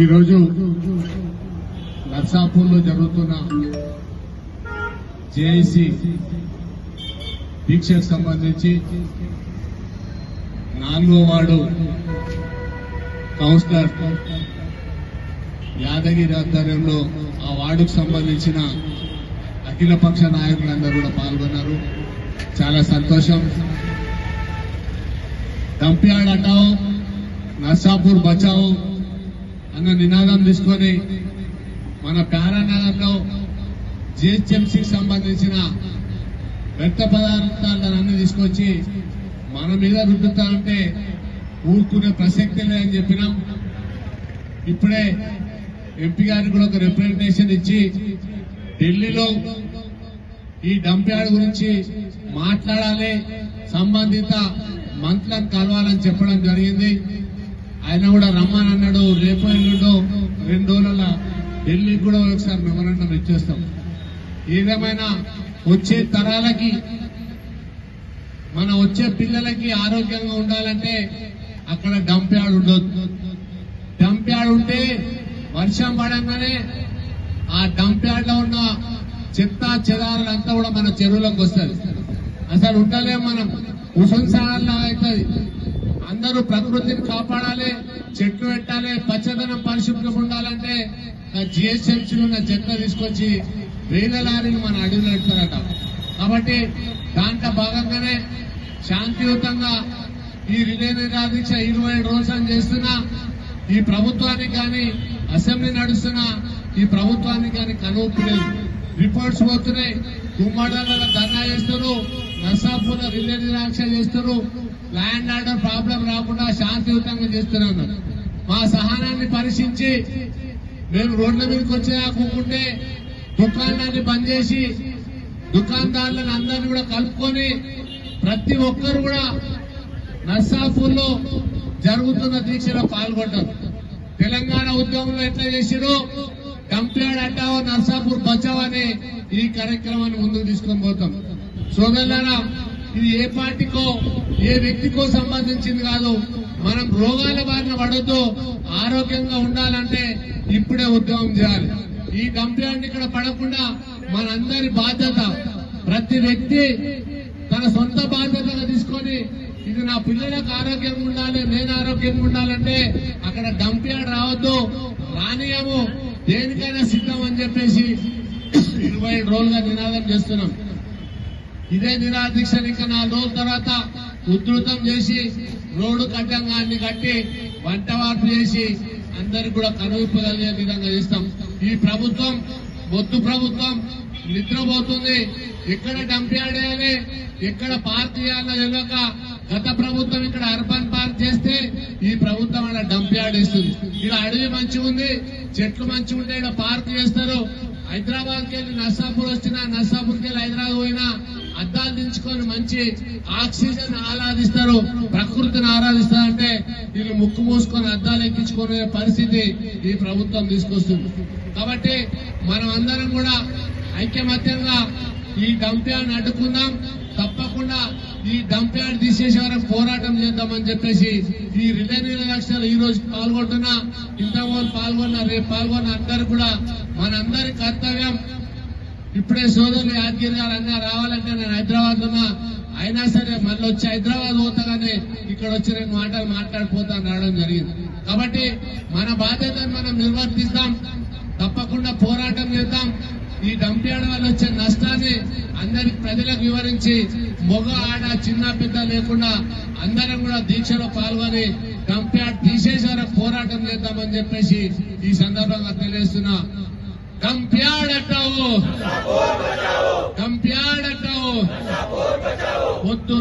ఈరోజు నర్సాపూర్లో జరుగుతున్న జేఐసి దీక్షకు సంబంధించి నాలుగో వార్డు కౌన్సిలర్ యాదగిరి ఆధ్వర్యంలో ఆ వార్డుకు సంబంధించిన అఖిలపక్ష నాయకులందరూ కూడా పాల్గొన్నారు. చాలా సంతోషం. దంప్యాడ్ హటాओ నర్సాపూర్ బచావు అన్న నినాదం తీసుకొని మన ప్యారానగర్లో జిహెచ్ఎంసీకి సంబంధించిన వ్యర్థ పదార్థాలన్నీ తీసుకొచ్చి మన మీద రుద్దుతా ఊరుకునే ప్రసక్తి లేదని చెప్పినాం. ఇప్పుడే ఎంపీ గారికి కూడా ఒక రిప్రజెంటేషన్ ఇచ్చి ఢిల్లీలో ఈ డంప్యార్డ్ గురించి మాట్లాడాలి సంబంధిత మంత్రులను కలవాలని చెప్పడం జరిగింది. ఆయన కూడా రమ్మని అన్నాడు రేపు ఎల్లుండో రెండు రోజుల ఢిల్లీకి కూడా ఒకసారి మెమరాండం ఇచ్చేస్తాం. ఏదేమైనా వచ్చే తరాలకి మన వచ్చే పిల్లలకి ఆరోగ్యంగా ఉండాలంటే అక్కడ డంప్ యార్డ్ ఉండొద్దు. డంప్ యార్డ్ ఉంటే వర్షం పడంగానే ఆ డంప్ యార్డ్లో ఉన్న చెత్త చెదారులంతా కూడా మన చెరువులోకి వస్తుంది. అసలు ఉండలేం మనం. ఉసంసారాల్లో అవుతుంది అందరూ ప్రకృతిని కాపాడాలి చెట్లు పెట్టాలి పచ్చదనం పరిశుభ్రం ఉండాలంటే జిహెచ్ఎంసీలో ఉన్న చెత్త తీసుకొచ్చి వేల లారీలు మన అడవిలో పెడతారట కాబట్టి దాంట్లో భాగంగానే శాంతియుతంగా ఈ రిలే నిరాదీక్ష ఇరవై రోజులు చేస్తున్నా ఈ ప్రభుత్వానికి కానీ అసెంబ్లీ నడుస్తున్న ఈ ప్రభుత్వానికి కానీ కనుపు రిపోర్ట్స్ పోతున్నాయి. గుమ్మడాల ధర్నా చేస్తారు నర్సాపూర్ రిలే నిరాక్ష చేస్తారు ల్యాండ్ ఆర్డర్ ప్రాబ్లం రాకుండా శాంతియుతంగా చేస్తున్నాను. మా సహనాన్ని పరీక్షించి మేము రోడ్ల మీదకి వచ్చేదాకుంటే దుకాణాన్ని బంద్ చేసి దుకాణదారులను అందరినీ కూడా కలుపుకొని ప్రతి ఒక్కరు కూడా నర్సాపూర్లో జరుగుతున్న దీక్షలో పాల్గొంటారు. తెలంగాణ ఉద్యమంలో ఎట్లా చేసిరో కంప్లైంట్ అంటావో నర్సాపూర్ బచావ్ అనే ఈ కార్యక్రమాన్ని ముందుకు తీసుకొని పోతాం. సోదరులారా ఇది ఏ పార్టీకో ఏ వ్యక్తికో సంబంధించింది కాదు. మనం రోగాల బారిన పడొద్దు. ఆరోగ్యంగా ఉండాలంటే ఇప్పుడే ఉద్యమం చేయాలి. ఈ కంప్లైంట్ ఇక్కడ పడకుండా మనందరి బాధ్యత ప్రతి వ్యక్తి తన సొంత బాధ్యతగా తీసుకొని ఇది నా పిల్లలకు ఆరోగ్యంగా ఉండాలి నేను ఆరోగ్యంగా ఉండాలంటే అక్కడ డంపియాడ్ రావద్దు రానియము దేనికైనా సిద్ధం అని చెప్పేసి ఇరవై రోజులుగా నినాదం చేస్తున్నాం. ఇదే నిరాదీక్ష ఇంకా నాలుగు రోజుల తర్వాత ఉధృతం చేసి రోడ్డు కట్టంగాన్ని కట్టి వంట చేసి అందరికి కూడా కనువిప్పగలిగే విధంగా చేస్తాం. ఈ ప్రభుత్వం బొత్తు ప్రభుత్వం నిద్రపోతుంది. ఎక్కడ డంప్ ఎక్కడ పార్క్ చేయాలో తెలియక గత ప్రభుత్వం ఇక్కడ అర్బన్ పార్క్ చేస్తే ఈ ప్రభుత్వం అలా డంప్ యార్డ్ ఇస్తుంది ఇక్కడ అడవి మంచిగా ఉంది చెట్లు మంచిగా ఉంటే ఇక్కడ పార్క్ చేస్తారు. హైదరాబాద్కి వెళ్ళి నర్సాపూర్ వచ్చినా నర్సాపూర్ వెళ్ళి హైదరాబాద్ పోయినా అద్దాలు దించుకొని మంచి ఆక్సిజన్ ఆరాధిస్తారు ప్రకృతిని ఆరాధిస్తారు అంటే వీళ్ళు ముక్కు మూసుకొని అద్దాలు ఎక్కించుకునే పరిస్థితి ఈ ప్రభుత్వం తీసుకొస్తుంది. కాబట్టి మనం అందరం కూడా ఐక్యమత్యంగా ఈ డంప్యాన్ని అడ్డుకుందాం. తప్పకుండా ఈ డంప్యార్డ్ తీసేసే వరకు పోరాటం చేద్దామని చెప్పేసి ఈ రిలే ఎలక్షన్ ఈ రోజు పాల్గొంటున్నా ఇంతకుముందు పాల్గొన్న రేపు పాల్గొన్న అందరు కూడా మనందరి కర్తవ్యం ఇప్పుడే సోదరులు యాదగిరి గారు అన్నా రావాలంటే నేను హైదరాబాద్ ఉన్నా. అయినా సరే మళ్ళీ వచ్చి హైదరాబాద్ పోతాగానే ఇక్కడ వచ్చి రెండు మాటలు మాట్లాడిపోతాను రావడం జరిగింది. కాబట్టి మన బాధ్యతను మనం నిర్వర్తిస్తాం. తప్పకుండా పోరాటం చేద్దాం. ఈ డంపియాడ వల్ల వచ్చే నష్టాన్ని అందరికి ప్రజలకు వివరించి మొగ ఆడ చిన్న పెద్ద లేకుండా అందరం కూడా దీక్షలో పాల్గొని డంపియాడ్ తీసేసే వరకు పోరాటం చేద్దామని చెప్పేసి ఈ సందర్భంగా తెలియజేస్తున్నా. డంప్యాడట్టావు అట్టావు వద్దు